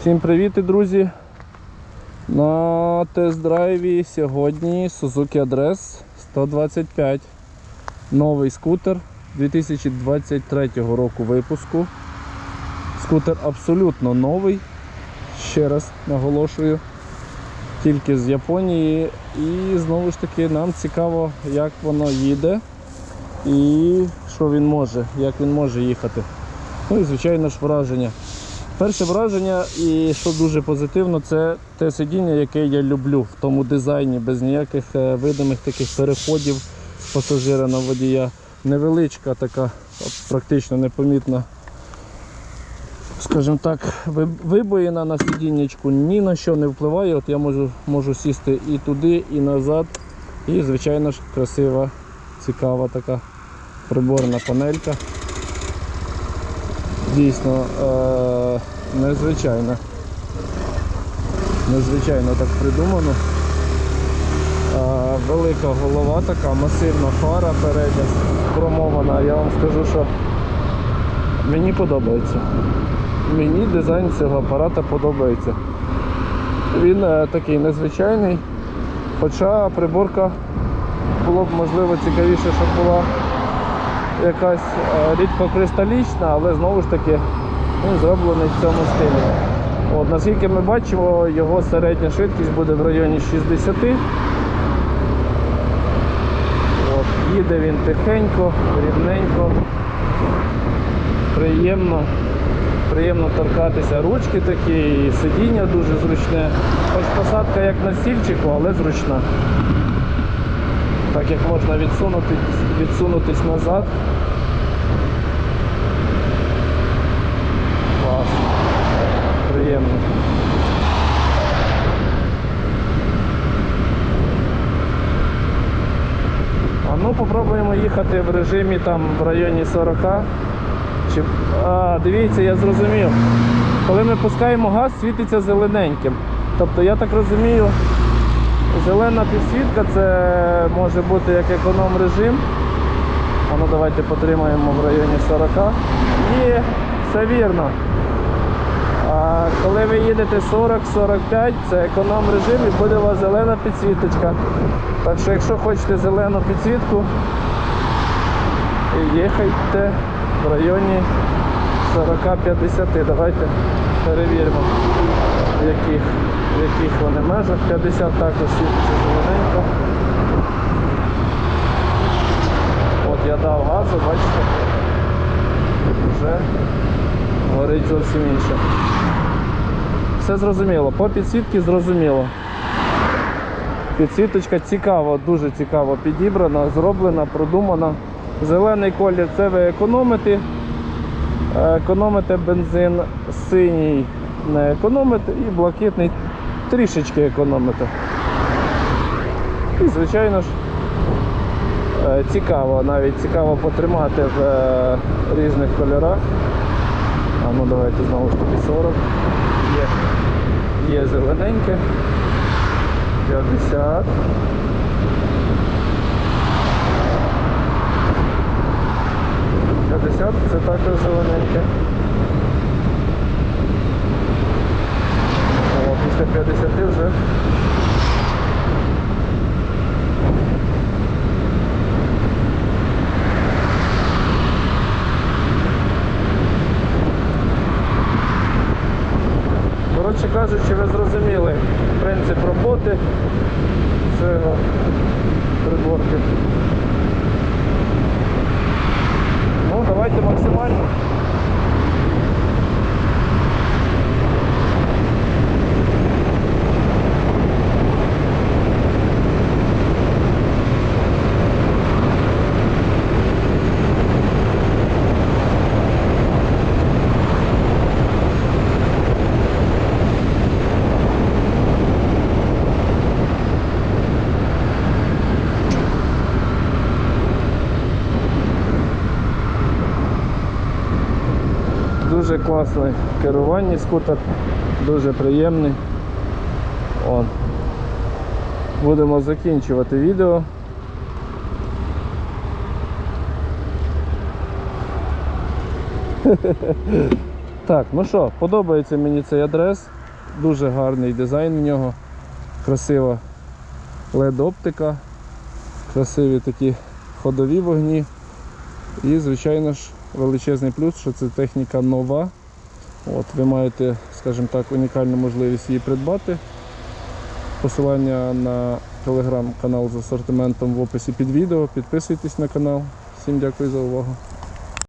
Всім привіт, друзі! На тест-драйві сьогодні Suzuki Address 125. Новий скутер 2023 року випуску. Скутер абсолютно новий. Ще раз наголошую. Тільки з Японії. І знову ж таки нам цікаво, як воно їде і що він може, як він може їхати. Ну і звичайно ж враження. Перше враження, і що дуже позитивно, це те сидіння, яке я люблю в тому дизайні, без ніяких е, видимих таких переходів пасажира на водія. Невеличка така, практично непомітна, скажімо так, вибоїна на сидіннячку ні на що не впливає. От я можу, можу сісти і туди, і назад. І, звичайно ж, красива, цікава така приборна панелька. Дійсно е- незвичайно. Незвичайно так придумано. Е- велика голова така, масивна фара передня, хромована. Я вам скажу, що мені подобається. Мені дизайн цього апарата подобається. Він е, такий незвичайний, хоча приборка було б можливо цікавіше, щоб була якась е, рідкокристалічна, але знову ж таки він зроблений в цьому стилі. От, наскільки ми бачимо, його середня швидкість буде в районі 60. От, їде він тихенько, рівненько, приємно. Приємно торкатися ручки такі, і сидіння дуже зручне. Хоч посадка як на стільчику, але зручна. Так як можна відсунути, відсунутись назад. Клас. Приємно. А ну попробуємо їхати в режимі там в районі 40. Чи... А, дивіться, я зрозумів. Коли ми пускаємо газ, світиться зелененьким. Тобто я так розумію, зелена підсвітка це може бути як економ режим. А ну давайте потримаємо в районі 40. І все вірно. А коли ви їдете 40-45, це економ режим і буде у вас зелена підсвіточка. Так що якщо хочете зелену підсвітку, їхайте в районі 40-50. Давайте перевіримо, в яких, в яких вони межах. 50 також світиться зелененько. От я дав газу, бачите, вже горить зовсім інше. Все зрозуміло. По підсвітці зрозуміло. Підсвіточка цікаво, дуже цікаво підібрана, зроблена, продумана. Зелений колір це ви економите. Е, Економите бензин, синій не економите і блакитний трішечки економите. І звичайно ж е, цікаво, навіть цікаво потримати в е, різних кольорах. А ну давайте знову ж таки 40. Є, є зелененьке. 50. П'ятдесят це також зелененьке. О, після 50 вже. Коротше кажучи, ви зрозуміли принцип роботи цього приборки. Ну, давайте максимально. Дуже класне керування скутер, дуже приємний. От. Будемо закінчувати відео. Так, ну що, подобається мені цей адрес. Дуже гарний дизайн у нього. Красива LED-оптика, красиві такі ходові вогні. І, звичайно ж, величезний плюс, що це техніка нова. От, ви маєте, скажімо так, унікальну можливість її придбати. Посилання на телеграм-канал з асортиментом в описі під відео. Підписуйтесь на канал. Всім дякую за увагу.